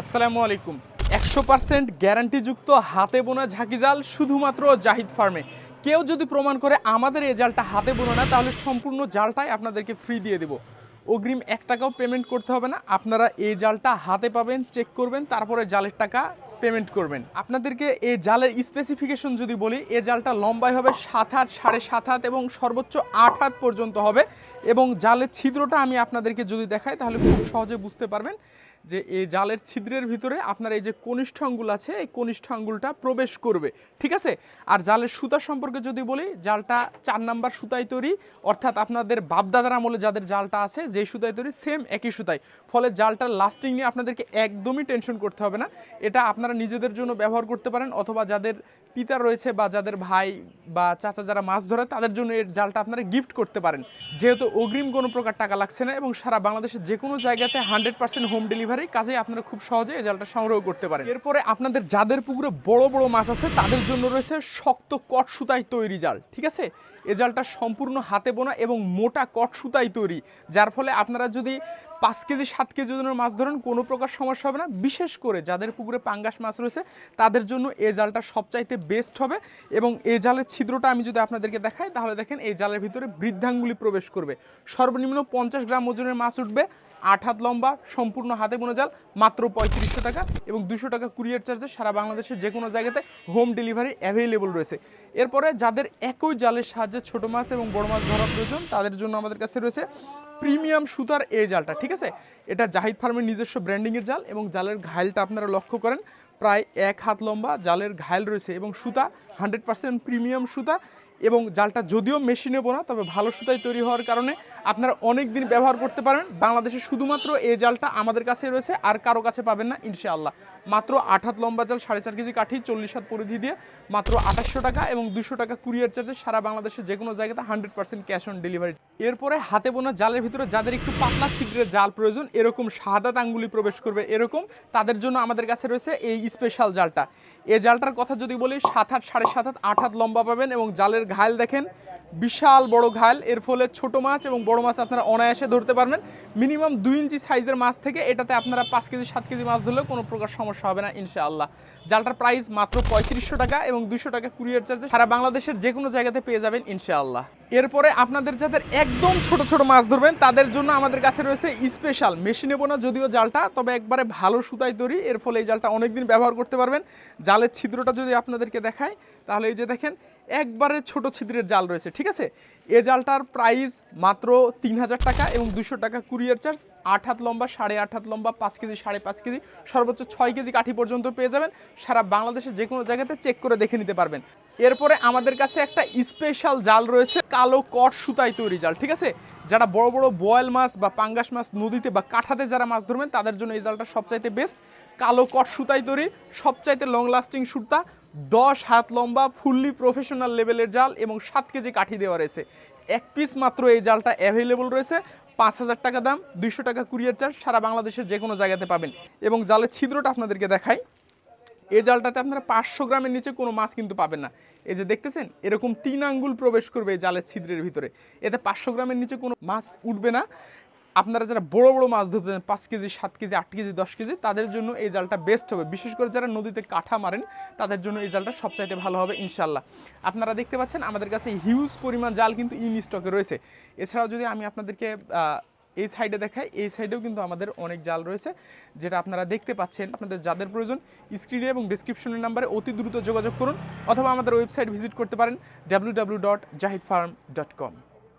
আসসালামু আলাইকুম। একশো পার্সেন্ট গ্যারান্টিযুক্ত হাতে বোনা ঝাঁকি জাল শুধুমাত্র জাহিদ ফার্মে। কেউ যদি প্রমাণ করে আমাদের এই জালটা হাতে বোনা না, তাহলে সম্পূর্ণ জালটাই আপনাদেরকে ফ্রি দিয়ে দেবো। অগ্রিম এক টাকাও পেমেন্ট করতে হবে না। আপনারা এই জালটা হাতে পাবেন চেক করবেন, তারপরে জালের টাকা পেমেন্ট করবেন। আপনাদেরকে এই জালের স্পেসিফিকেশন যদি বলি, এই জালটা লম্বায় হবে সাত হাত, সাড়ে সাত হাত এবং সর্বোচ্চ আট হাত পর্যন্ত হবে। এবং জালের ছিদ্রটা আমি আপনাদেরকে যদি দেখাই, তাহলে খুব সহজে বুঝতে পারবেন। যে এই জালের ছিদ্রের ভিতরে আপনার এই যে কনিষ্ঠ আঙ্গুল আছে, এই কনিষ্ঠ আঙ্গুলটা প্রবেশ করবে, ঠিক আছে? আর জালের সুতা সম্পর্কে যদি বলি, জালটা চার নাম্বার সুতায় তৈরি, অর্থাৎ আপনাদের বাপদাদার আমলে যাদের জালটা আছে যে সুতায় তৈরি সেম একই সুতায়। ফলে জালটার লাস্টিং নিয়ে আপনাদেরকে একদমই টেনশন করতে হবে না। এটা আপনারা নিজেদের জন্য ব্যবহার করতে পারেন, অথবা যাদের পিতা রয়েছে বা যাদের ভাই বা চাচা যারা মাছ ধরে, তাদের জন্য এর জালটা আপনারা গিফট করতে পারেন। যেহেতু অগ্রিম কোনো প্রকার টাকা লাগছে না এবং সারা বাংলাদেশের যে কোনো জায়গাতে হান্ড্রেড পার্সেন্ট হোম ডেলিভারি কাজে আপনারা খুব সহজে এই জালটা সংগ্রহ করতে পারেন। এরপরে আপনাদের যাদের পুকুরে বড় বড় মাছ আছে, তাদের জন্য রয়েছে শক্ত কট সুতায় তৈরি জাল, ঠিক আছে? এ জালটা সম্পূর্ণ হাতে বোনা এবং মোটা কট সুতায় তৈরি, যার ফলে আপনারা যদি পাঁচ কেজি, সাত কেজি ওজনের মাছ ধরেন, কোনো প্রকার সমস্যা হবে না। বিশেষ করে যাদের পুকুরে পাঙ্গাস মাছ রয়েছে, তাদের জন্য এই জালটা সবচাইতে বেস্ট হবে। এবং এই জালের ছিদ্রটা আমি যদি আপনাদেরকে দেখাই, তাহলে দেখেন এই জালের ভিতরে বৃদ্ধাঙ্গুলি প্রবেশ করবে। সর্বনিম্ন পঞ্চাশ গ্রাম ওজনের মাছ উঠবে, আট হাত লম্বা, সম্পূর্ণ হাতে বোনা জাল, মাত্র পঁয়ত্রিশশো টাকা এবং দুশো টাকা কুরিয়ার চার্জে সারা বাংলাদেশের যে কোনো জায়গাতে হোম ডেলিভারি অ্যাভেলেবল রয়েছে। এরপরে যাদের একই জালের সাহায্যে ছোট মাছ এবং বড় মাছ ধরা প্রয়োজন, তাদের জন্য আমাদের কাছে রয়েছে প্রিমিয়াম সুতার এই জালটা, ঠিক আছে? এটা জাহিদ ফার্মের নিজস্ব ব্র্যান্ডিংয়ের জাল এবং জালের ঘায়লটা আপনারা লক্ষ্য করেন, প্রায় এক হাত লম্বা, জালের ঘায়ল রয়েছে এবং সুতা হান্ড্রেড পার্সেন্ট প্রিমিয়াম সুতা। এবং জালটা যদিও মেশিনে বোনা, তবে ভালো সুতায় তৈরি হওয়ার কারণে আপনারা অনেক দিন ব্যবহার করতে পারেন। বাংলাদেশে শুধুমাত্র এই জালটা আমাদের কাছে রয়েছে, আর কারও কাছে পাবেন না, ইনশাআল্লাহ। মাত্র আট হাত লম্বা জাল, সাড়ে চার কেজি কাঠি, চল্লিশ হাত পরিধি দিয়ে, মাত্র আঠাশশো টাকা এবং দুশো টাকা কুরিয়ার চার্জে সারা বাংলাদেশের যে কোনো জায়গাতে hundred percent cash on delivery. এরপরে হাতে বোনা জালের ভিতরে যাদের একটু পাতলা ছিদ্রের জাল প্রয়োজন, এরকম শাহাদাত আঙ্গুলি প্রবেশ করবে এরকম, তাদের জন্য আমাদের কাছে রয়েছে এই স্পেশাল জালটা। এই জালটার কথা যদি বলি, সাত হাত সাড়ে সাত হাত আট হাত লম্বা পাবেন এবং জালের ঘায়ল দেখেন, বিশাল বড় ঘায়ল এর ফলে ছোট মাছ এবং বড় মাছ আপনারা অনায়াসে ধরতে পারবেন। মিনিমাম দুই ইঞ্চি সাইজের মাছ থেকে এটাতে আপনারা পাঁচ কেজি, সাত কেজি মাছ ধরলেও কোনো প্রকার সমস্যা হবে না, ইনশাআল্লাহ। জালটার প্রাইস মাত্র পঁয়ত্রিশশো টাকা এবং দুশো টাকা কুরিয়ার চার্জে সারা বাংলাদেশের যে কোনো জায়গাতে পেয়ে যাবেন, ইনশাআল্লাহ। এরপরে আপনাদের যাদের একদম ছোট ছোট মাছ ধরবেন, তাদের জন্য আমাদের কাছে রয়েছে স্পেশাল মেশিনে বোনা যদিও জালটা, তবে একবারে ভালো সুতায় তৈরি, এর ফলে এই জালটা অনেকদিন ব্যবহার করতে পারবেন। জালের ছিদ্রটা যদি আপনাদেরকে দেখায় তাহলে এই যে দেখেন একবারে ছোট ছিদ্রের জাল রয়েছে, ঠিক আছে? এ জালটার প্রাইস মাত্র তিন হাজার টাকা এবং দুশো টাকা কুরিয়ার চার্জ আট হাত লম্বা, সাড়ে আট হাত লম্বা, পাঁচ কেজি, সাড়ে পাঁচ কেজি, সর্বোচ্চ ছয় কেজি কাঠি পর্যন্ত পেয়ে যাবেন। সারা বাংলাদেশের যে কোনো জায়গাতে চেক করে দেখে নিতে পারবেন। এরপরে আমাদের কাছে একটা স্পেশাল জাল রয়েছে, কালো কট সুতায় তৈরি জাল, ঠিক আছে? যারা বড় বড় বয়েল মাছ বা পাঙ্গাস মাছ নদীতে বা কাঠাতে যারা মাছ ধরবেন, তাদের জন্য এই জালটা সবচাইতে বেস্ট কালো কট সুতায় তৈরি, সবচাইতে লং লাস্টিং সুতা দশ হাত লম্বা ফুললি প্রফেশনাল লেভেলের জাল এবং সাত কেজি কাঠি দেওয়া রয়েছে। এক পিস মাত্র এই জালটা অ্যাভেলেবল রয়েছে। পাঁচ হাজার টাকা দাম, দুইশো টাকা কুরিয়ার চার্জ সারা বাংলাদেশের যে কোনো জায়গাতে পাবেন। এবং জালের ছিদ্রটা আপনাদেরকে দেখাই। এই জালটাতে আপনারা পাঁচশো গ্রামের নিচে কোনো মাছ কিন্তু পাবেন না। এই যে দেখতেছেন, এরকম তিন আঙ্গুল প্রবেশ করবে এই জালের ছিদ্রের ভিতরে। এতে পাঁচশো গ্রামের নিচে কোনো মাছ উঠবে না। আপনারা যারা বড় বড় মাছ ধরতে চান পাঁচ কেজি, সাত কেজি, আট কেজি, দশ কেজি, তাদের জন্য এই জালটা বেস্ট হবে। বিশেষ করে যারা নদীতে কাঠা মারেন, তাদের জন্য এই জালটা সবচাইতে ভালো হবে ইনশাল্লাহ আপনারা দেখতে পাচ্ছেন, আমাদের কাছে হিউজ পরিমাণ জাল কিন্তু ইন স্টকে রয়েছে। এছাড়াও যদি আমি আপনাদেরকে এই সাইডে দেখাই, এই সাইডেও কিন্তু আমাদের অনেক জাল রয়েছে, যেটা আপনারা দেখতে পাচ্ছেন। আপনাদের যাদের প্রয়োজন স্ক্রিনে এবং ডিসক্রিপশনের নাম্বারে অতি দ্রুত যোগাযোগ করুন, অথবা আমাদের ওয়েবসাইট ভিজিট করতে পারেন ডাব্লিউ